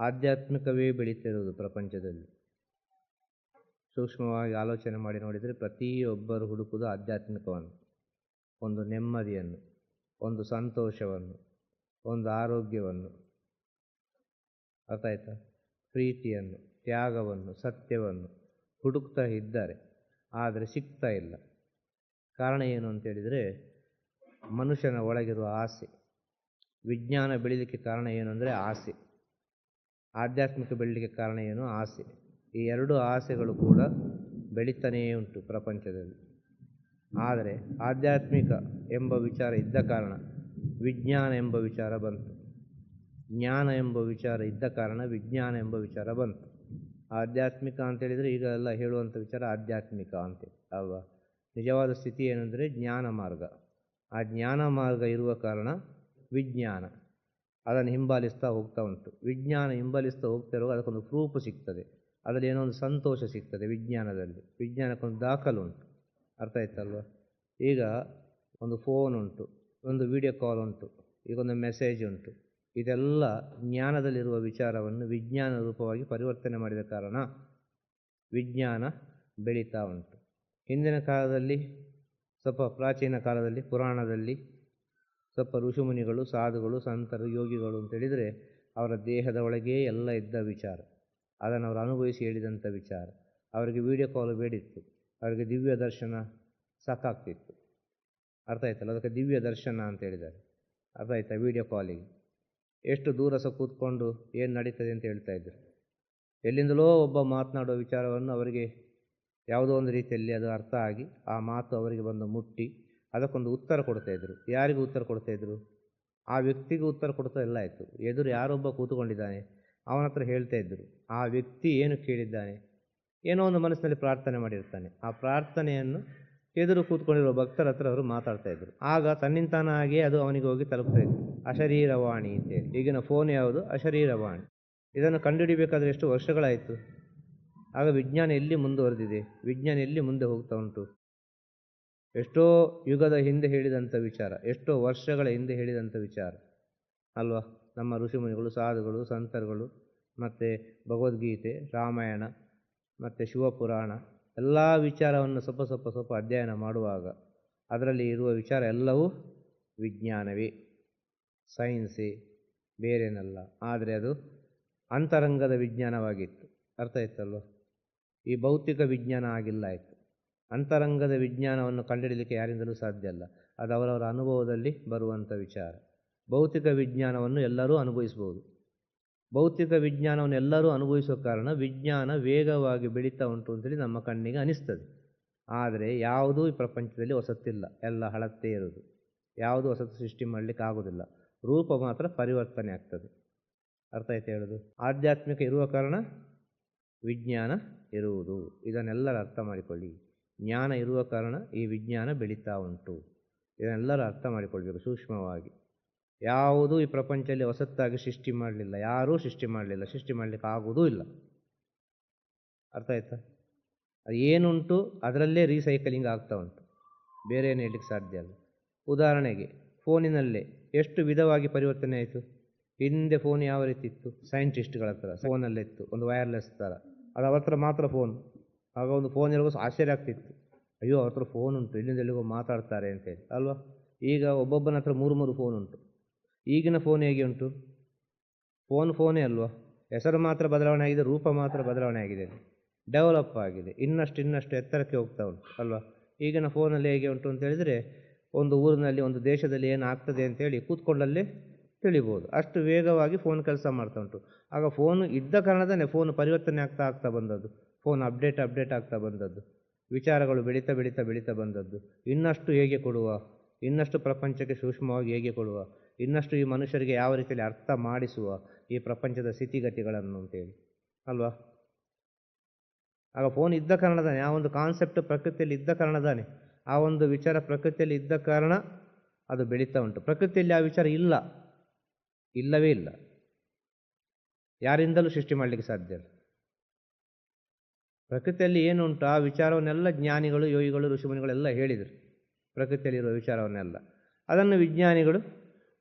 ಆಧ್ಯಾತ್ಮಿಕವೇ ಬೆಳೀತಿರೋದು ಪ್ರಪಂಚದಲ್ಲಿ. ಸೂಕ್ಷ್ಮವಾಗಿ ಆಲೋಚನೆ ಮಾಡಿ ನೋಡಿದರೆ ಪ್ರತಿಯೊಬ್ಬರು ಹುಡುಕುದು ಆಧ್ಯಾತ್ಮಿಕವನ್ನು. ಒಂದು ನೆಮ್ಮದಿಯನ್ನು, ಒಂದು ಸಂತೋಷವನ್ನು, ಒಂದು ಆರೋಗ್ಯವನ್ನು. ಅರ್ಥ ಆಯ್ತಾ? ಪ್ರೀತಿಯನ್ನು, ತ್ಯಾಗವನ್ನು, ಸತ್ಯವನ್ನು ಹುಡುಕ್ತಾ ಇದ್ದಾರೆ. ಆದರೆ ಸಿಗ್ತಾ ಇಲ್ಲ. ಕಾರಣ ಏನು ಅಂತೇಳಿದರೆ ಮನುಷ್ಯನ ಒಳಗಿರುವ ಆಸೆ. ವಿಜ್ಞಾನ ಬೆಳೀಲಿಕ್ಕೆ ಕಾರಣ ಏನು ಅಂದರೆ ಆಸೆ. ಆಧ್ಯಾತ್ಮಿಕ ಬೆಳಲಿಕ್ಕೆ ಕಾರಣ ಏನು? ಆಸೆ. ಈ ಎರಡು ಆಸೆಗಳು ಕೂಡ ಬೆಳೀತಾನೇ ಉಂಟು ಪ್ರಪಂಚದಲ್ಲಿ. ಆದರೆ ಆಧ್ಯಾತ್ಮಿಕ ಎಂಬ ವಿಚಾರ ಇದ್ದ ಕಾರಣ ವಿಜ್ಞಾನ ಎಂಬ ವಿಚಾರ ಬಂತು. ಜ್ಞಾನ ಎಂಬ ವಿಚಾರ ಇದ್ದ ಕಾರಣ ವಿಜ್ಞಾನ ಎಂಬ ವಿಚಾರ ಬಂತು. ಆಧ್ಯಾತ್ಮಿಕ ಅಂತೇಳಿದರೆ ಈಗ ಎಲ್ಲ ಹೇಳುವಂಥ ವಿಚಾರ ಆಧ್ಯಾತ್ಮಿಕ ಅಂತೇಳಿ ಅಲ್ವಾ? ನಿಜವಾದ ಸ್ಥಿತಿ ಏನಂದರೆ ಜ್ಞಾನ ಮಾರ್ಗ. ಆ ಜ್ಞಾನ ಮಾರ್ಗ ಇರುವ ಕಾರಣ ವಿಜ್ಞಾನ. ಅದನ್ನು ಹಿಂಬಾಲಿಸ್ತಾ ಹೋಗ್ತಾ ಉಂಟು. ವಿಜ್ಞಾನ ಹಿಂಬಾಲಿಸ್ತಾ ಹೋಗ್ತಾ ಇರುವಾಗ ಅದಕ್ಕೊಂದು ಪ್ರೂಫ್ ಸಿಗ್ತದೆ. ಅದರಲ್ಲಿ ಏನೋ ಒಂದು ಸಂತೋಷ ಸಿಗ್ತದೆ ವಿಜ್ಞಾನದಲ್ಲಿ. ವಿಜ್ಞಾನಕ್ಕೊಂದು ದಾಖಲು ಉಂಟು. ಅರ್ಥ ಆಯ್ತಲ್ವ? ಈಗ ಒಂದು ಫೋನ್ ಉಂಟು, ಒಂದು ವಿಡಿಯೋ ಕಾಲ್ ಉಂಟು, ಈಗ ಒಂದು ಮೆಸೇಜ್ ಉಂಟು. ಇದೆಲ್ಲ ಜ್ಞಾನದಲ್ಲಿರುವ ವಿಚಾರವನ್ನು ವಿಜ್ಞಾನ ರೂಪವಾಗಿ ಪರಿವರ್ತನೆ ಮಾಡಿದ ಕಾರಣ ವಿಜ್ಞಾನ ಬೆಳೀತಾ ಉಂಟು. ಹಿಂದಿನ ಕಾಲದಲ್ಲಿ, ಸ್ವಲ್ಪ ಪ್ರಾಚೀನ ಕಾಲದಲ್ಲಿ, ಪುರಾಣದಲ್ಲಿ ಸ್ವಲ್ಪ ಋಷಿಮುನಿಗಳು, ಸಾಧುಗಳು, ಸಂತರು, ಯೋಗಿಗಳು ಅಂತೇಳಿದರೆ ಅವರ ದೇಹದ ಒಳಗೇ ಎಲ್ಲ ಇದ್ದ ವಿಚಾರ. ಅದನ್ನು ಅವರು ಅನುಭವಿಸಿ ಹೇಳಿದಂಥ ವಿಚಾರ. ಅವರಿಗೆ ವಿಡಿಯೋ ಕಾಲ್ ಬೇಡಿತ್ತು. ಅವರಿಗೆ ದಿವ್ಯ ದರ್ಶನ ಸಾಕಾಗ್ತಿತ್ತು. ಅರ್ಥ ಆಯ್ತಲ್ಲ? ಅದಕ್ಕೆ ದಿವ್ಯ ದರ್ಶನ ಅಂತ ಹೇಳಿದ್ದಾರೆ. ಅರ್ಥ ಆಯ್ತಾ ವಿಡಿಯೋ ಕಾಲಿಗೆ ಎಷ್ಟು ದೂರ ಸಹ ಕೂತ್ಕೊಂಡು ಏನು ನಡೀತದೆ ಅಂತ ಹೇಳ್ತಾ ಇದ್ದರು ಎಲ್ಲಿಂದಲೋ ಒಬ್ಬ ಮಾತನಾಡುವ ವಿಚಾರವನ್ನು ಅವರಿಗೆ ಯಾವುದೋ ಒಂದು ರೀತಿಯಲ್ಲಿ ಅದು ಅರ್ಥ ಆಗಿ ಆ ಮಾತು ಅವರಿಗೆ ಬಂದು ಮುಟ್ಟಿ. ಅದಕ್ಕೊಂದು ಉತ್ತರ ಕೊಡ್ತಾ ಇದ್ರು. ಯಾರಿಗೂ ಉತ್ತರ ಕೊಡ್ತಾ ಇದ್ರು? ಆ ವ್ಯಕ್ತಿಗೂ ಉತ್ತರ ಕೊಡ್ತಾ ಎಲ್ಲ ಆಯಿತು. ಎದುರು ಯಾರೊಬ್ಬ ಕೂತ್ಕೊಂಡಿದ್ದಾನೆ, ಅವನ ಹತ್ರ ಹೇಳ್ತಾ ಇದ್ದರು ಆ ವ್ಯಕ್ತಿ ಏನು ಕೇಳಿದ್ದಾನೆ? ಏನೋ ಒಂದು ಮನಸ್ಸಿನಲ್ಲಿ ಪ್ರಾರ್ಥನೆ ಮಾಡಿರ್ತಾನೆ. ಆ ಪ್ರಾರ್ಥನೆಯನ್ನು ಎದುರು ಕೂತ್ಕೊಂಡಿರೋ ಭಕ್ತರ ಹತ್ರ ಅವರು ಮಾತಾಡ್ತಾ ಇದ್ರು. ಆಗ ತನ್ನಿಂತಾನಾಗೆ ಅದು ಅವನಿಗೆ ಹೋಗಿ ತಲುಪ್ತಾ ಇತ್ತು. ಅಶರೀರವಾಣಿ ಅಂತೇಳಿ. ಈಗಿನ ಫೋನ್ ಯಾವುದು? ಅಶರೀರವಾಣಿ. ಇದನ್ನು ಕಂಡುಹಿಡಿಬೇಕಾದ್ರೆ ಎಷ್ಟು ವರ್ಷಗಳಾಯಿತು? ಆಗ ವಿಜ್ಞಾನ ಎಲ್ಲಿ ಮುಂದುವರೆದಿದೆ? ವಿಜ್ಞಾನ ಎಲ್ಲಿ ಮುಂದೆ ಹೋಗ್ತಾ ಉಂಟು? ಎಷ್ಟೋ ಯುಗದ ಹಿಂದೆ ಹೇಳಿದಂಥ ವಿಚಾರ, ಎಷ್ಟೋ ವರ್ಷಗಳ ಹಿಂದೆ ಹೇಳಿದಂಥ ವಿಚಾರ, ಅಲ್ವಾ? ನಮ್ಮ ಋಷಿಮುನಿಗಳು, ಸಾಧುಗಳು, ಸಂತರುಗಳು, ಮತ್ತು ಭಗವದ್ಗೀತೆ, ರಾಮಾಯಣ, ಮತ್ತು ಶಿವಪುರಾಣ, ಎಲ್ಲ ವಿಚಾರವನ್ನು ಸ್ವಲ್ಪ ಸ್ವಲ್ಪ ಸ್ವಲ್ಪ ಅಧ್ಯಯನ ಮಾಡುವಾಗ ಅದರಲ್ಲಿ ಇರುವ ವಿಚಾರ ಎಲ್ಲವೂ ವಿಜ್ಞಾನವೇ, ಸೈನ್ಸೇ, ಬೇರೇನಲ್ಲ. ಆದರೆ ಅದು ಅಂತರಂಗದ ವಿಜ್ಞಾನವಾಗಿತ್ತು. ಅರ್ಥ ಆಯ್ತಲ್ವ? ಈ ಭೌತಿಕ ವಿಜ್ಞಾನ ಆಗಿಲ್ಲ ಆಯಿತು. ಅಂತರಂಗದ ವಿಜ್ಞಾನವನ್ನು ಕಂಡುಹಿಡಲಿಕ್ಕೆ ಯಾರಿಂದಲೂ ಸಾಧ್ಯ ಅಲ್ಲ. ಅದು ಅವರವರ ಅನುಭವದಲ್ಲಿ ಬರುವಂಥ ವಿಚಾರ. ಭೌತಿಕ ವಿಜ್ಞಾನವನ್ನು ಎಲ್ಲರೂ ಅನುಭವಿಸ್ಬೋದು. ಭೌತಿಕ ವಿಜ್ಞಾನವನ್ನು ಎಲ್ಲರೂ ಅನುಭವಿಸುವ ಕಾರಣ ವಿಜ್ಞಾನ ವೇಗವಾಗಿ ಬೆಳೀತಾ ಉಂಟು ಅಂತೇಳಿ ನಮ್ಮ ಕಣ್ಣಿಗೆ ಅನಿಸ್ತದೆ. ಆದರೆ ಯಾವುದೂ ಈ ಪ್ರಪಂಚದಲ್ಲಿ ಹೊಸತ್ತಿಲ್ಲ ಎಲ್ಲ ಹಳತ್ತೇ ಇರೋದು. ಯಾವುದೂ ಹೊಸತು ಸೃಷ್ಟಿ ಮಾಡಲಿಕ್ಕೆ ಆಗೋದಿಲ್ಲ. ರೂಪ ಮಾತ್ರ ಪರಿವರ್ತನೆ ಆಗ್ತದೆ. ಅರ್ಥ ಆಯ್ತು ಹೇಳೋದು? ಆಧ್ಯಾತ್ಮಿಕ ಇರುವ ಕಾರಣ ವಿಜ್ಞಾನ ಇರುವುದು. ಇದನ್ನೆಲ್ಲರೂ ಅರ್ಥ ಮಾಡಿಕೊಳ್ಳಿ. ಜ್ಞಾನ ಇರುವ ಕಾರಣ ಈ ವಿಜ್ಞಾನ ಬೆಳೀತಾ ಉಂಟು. ಇದನ್ನೆಲ್ಲರೂ ಅರ್ಥ ಮಾಡಿಕೊಳ್ಬೇಕು ಸೂಕ್ಷ್ಮವಾಗಿ. ಯಾವುದೂ ಈ ಪ್ರಪಂಚದಲ್ಲಿ ಹೊಸತ್ತಾಗಿ ಸೃಷ್ಟಿ ಮಾಡಲಿಲ್ಲ. ಯಾರೂ ಸೃಷ್ಟಿ ಮಾಡಲಿಲ್ಲ. ಸೃಷ್ಟಿ ಮಾಡಲಿಕ್ಕೆ ಆಗೋದೂ ಇಲ್ಲ. ಅರ್ಥ ಆಯ್ತಾ? ಅದು ಏನುಂಟು ಅದರಲ್ಲೇ ರೀಸೈಕಲಿಂಗ್ ಆಗ್ತಾ ಉಂಟು. ಬೇರೆ ಏನು ಹೇಳಲಿಕ್ಕೆ ಸಾಧ್ಯ ಅಲ್ಲ ಉದಾಹರಣೆಗೆ, ಫೋನಿನಲ್ಲೇ ಎಷ್ಟು ವಿಧವಾಗಿ ಪರಿವರ್ತನೆ ಆಯಿತು? ಹಿಂದೆ ಫೋನ್ ಯಾವ ರೀತಿ ಇತ್ತು? ಸೈಂಟಿಸ್ಟ್ಗಳ ಹತ್ರ. ಫೋನಲ್ಲಿತ್ತು ಒಂದು ವೈರ್ಲೆಸ್ ಥರ. ಅದು ಅವ್ರ ಮಾತ್ರ ಫೋನ್. ಆಗ ಒಂದು ಫೋನ್ ಇರುವಾಗ ಆಶ್ಚರ್ಯ ಆಗ್ತಿತ್ತು. ಅಯ್ಯೋ, ಅವ್ರ ಹತ್ರ ಫೋನ್ ಉಂಟು, ಇಲ್ಲಿಂದ ಎಲ್ಲಿಗೋ ಮಾತಾಡ್ತಾರೆ ಅಂತೇಳಿ ಅಲ್ವಾ? ಈಗ ಒಬ್ಬೊಬ್ಬನ ಹತ್ರ ಮೂರು ಮೂರು ಫೋನ್ ಉಂಟು. ಈಗಿನ ಫೋನ್ ಹೇಗೆ ಉಂಟು? ಫೋನ್ ಫೋನೇ ಅಲ್ವಾ? ಹೆಸರು ಮಾತ್ರ ಬದಲಾವಣೆ ಆಗಿದೆ, ರೂಪ ಮಾತ್ರ ಬದಲಾವಣೆ ಆಗಿದೆ. ಡೆವಲಪ್ ಆಗಿದೆ, ಇನ್ನಷ್ಟು ಇನ್ನಷ್ಟು ಎತ್ತರಕ್ಕೆ ಹೋಗ್ತಾ ಉಂಟು, ಅಲ್ವಾ? ಈಗಿನ ಫೋನಲ್ಲಿ ಹೇಗೆ ಉಂಟು ಅಂತ ಹೇಳಿದರೆ, ಒಂದು ಊರಿನಲ್ಲಿ, ಒಂದು ದೇಶದಲ್ಲಿ ಏನು ಆಗ್ತದೆ ಅಂತೇಳಿ ಕೂತ್ಕೊಂಡಲ್ಲೇ ತಿಳಿಬೋದು. ಅಷ್ಟು ವೇಗವಾಗಿ ಫೋನ್ ಕೆಲಸ ಮಾಡ್ತಾ ಉಂಟು. ಆಗ ಫೋನ್ ಇದ್ದ ಕಾರಣದಲ್ಲೇ ಫೋನ್ ಪರಿವರ್ತನೆ ಆಗ್ತಾ ಆಗ್ತಾ ಬಂದದ್ದು. ಫೋನ್ ಅಪ್ಡೇಟ್ ಅಪ್ಡೇಟ್ ಆಗ್ತಾ ಬಂದದ್ದು. ವಿಚಾರಗಳು ಬೆಳೀತಾ ಬೆಳೀತಾ ಬೆಳೀತಾ ಬಂದದ್ದು. ಇನ್ನಷ್ಟು ಹೇಗೆ ಕೊಡುವ? ಇನ್ನಷ್ಟು ಪ್ರಪಂಚಕ್ಕೆ ಸೂಕ್ಷ್ಮವಾಗಿ ಹೇಗೆ ಕೊಡುವ? ಇನ್ನಷ್ಟು ಈ ಮನುಷ್ಯರಿಗೆ ಯಾವ ರೀತಿಯಲ್ಲಿ ಅರ್ಥ ಮಾಡಿಸುವ ಈ ಪ್ರಪಂಚದ ಸ್ಥಿತಿಗತಿಗಳನ್ನು ಅಂತೇಳಿ. ಅಲ್ವಾ? ಆಗ ಫೋನ್ ಇದ್ದ ಕಾರಣದಾನೆ ಆ ಒಂದು ಕಾನ್ಸೆಪ್ಟ್ ಪ್ರಕೃತಿಯಲ್ಲಿ ಇದ್ದ ಕಾರಣದಾನೆ ಆ ಒಂದು ವಿಚಾರ ಪ್ರಕೃತಿಯಲ್ಲಿ ಇದ್ದ ಕಾರಣ ಅದು ಬೆಳೀತಾ ಉಂಟು. ಪ್ರಕೃತಿಯಲ್ಲಿ ಆ ವಿಚಾರ ಇಲ್ಲ. ಇಲ್ಲವೇ ಇಲ್ಲ. ಯಾರಿಂದಲೂ ಸೃಷ್ಟಿ ಮಾಡಲಿಕ್ಕೆ ಸಾಧ್ಯ ಇಲ್ಲ. ಪ್ರಕೃತಿಯಲ್ಲಿ ಏನುಂಟು ಆ ವಿಚಾರವನ್ನೆಲ್ಲ ಜ್ಞಾನಿಗಳು, ಯೋಗಿಗಳು, ಋಷಿಮುನಿಗಳೆಲ್ಲ ಹೇಳಿದರು. ಪ್ರಕೃತಿಯಲ್ಲಿರುವ ವಿಚಾರವನ್ನೆಲ್ಲ. ಅದನ್ನು ವಿಜ್ಞಾನಿಗಳು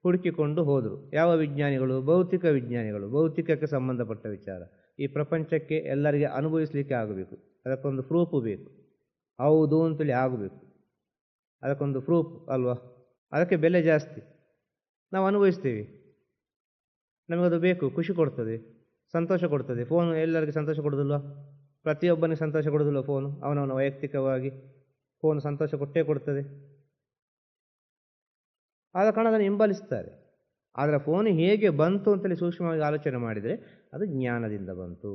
ಹುಡುಕಿಕೊಂಡು ಹೋದರು. ಯಾವ ವಿಜ್ಞಾನಿಗಳು? ಭೌತಿಕ ವಿಜ್ಞಾನಿಗಳು. ಭೌತಿಕಕ್ಕೆ ಸಂಬಂಧಪಟ್ಟ ವಿಚಾರ. ಈ ಪ್ರಪಂಚಕ್ಕೆ ಎಲ್ಲರಿಗೆ ಅನುಭವಿಸಲಿಕ್ಕೆ ಆಗಬೇಕು. ಅದಕ್ಕೊಂದು ಪ್ರೂಫು ಬೇಕು. ಹೌದು ಅಂತೇಳಿ ಆಗಬೇಕು. ಅದಕ್ಕೊಂದು ಪ್ರೂಫ್ ಅಲ್ವಾ? ಅದಕ್ಕೆ ಬೆಲೆ ಜಾಸ್ತಿ. ನಾವು ಅನುಭವಿಸ್ತೀವಿ. ನಮಗದು ಬೇಕು. ಖುಷಿ ಕೊಡ್ತದೆ. ಸಂತೋಷ ಕೊಡ್ತದೆ. ಫೋನ್ ಎಲ್ಲರಿಗೆ ಸಂತೋಷ ಕೊಡೋದಿಲ್ವ? ಪ್ರತಿಯೊಬ್ಬನಿಗೆ ಸಂತೋಷ ಕೊಡೋದಿಲ್ಲ ಫೋನು ಅವನವನ ವೈಯಕ್ತಿಕವಾಗಿ ಫೋನ್ ಸಂತೋಷ ಕೊಟ್ಟೇ ಕೊಡ್ತದೆ. ಆದ ಕಾರಣ ಅದನ್ನು ಹಿಂಬಾಲಿಸ್ತಾರೆ. ಆದರೆ ಫೋನ್ ಹೇಗೆ ಬಂತು ಅಂತೇಳಿ ಸೂಕ್ಷ್ಮವಾಗಿ ಆಲೋಚನೆ ಮಾಡಿದರೆ ಅದು ಜ್ಞಾನದಿಂದ ಬಂತು.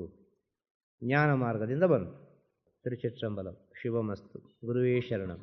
ಜ್ಞಾನ ಮಾರ್ಗದಿಂದ ಬಂತು. ತಿರುಚಿಟ್ರಂಬಲಂ ಶಿವಮಸ್ತು. ಗುರುವೇ ಶರಣಂ.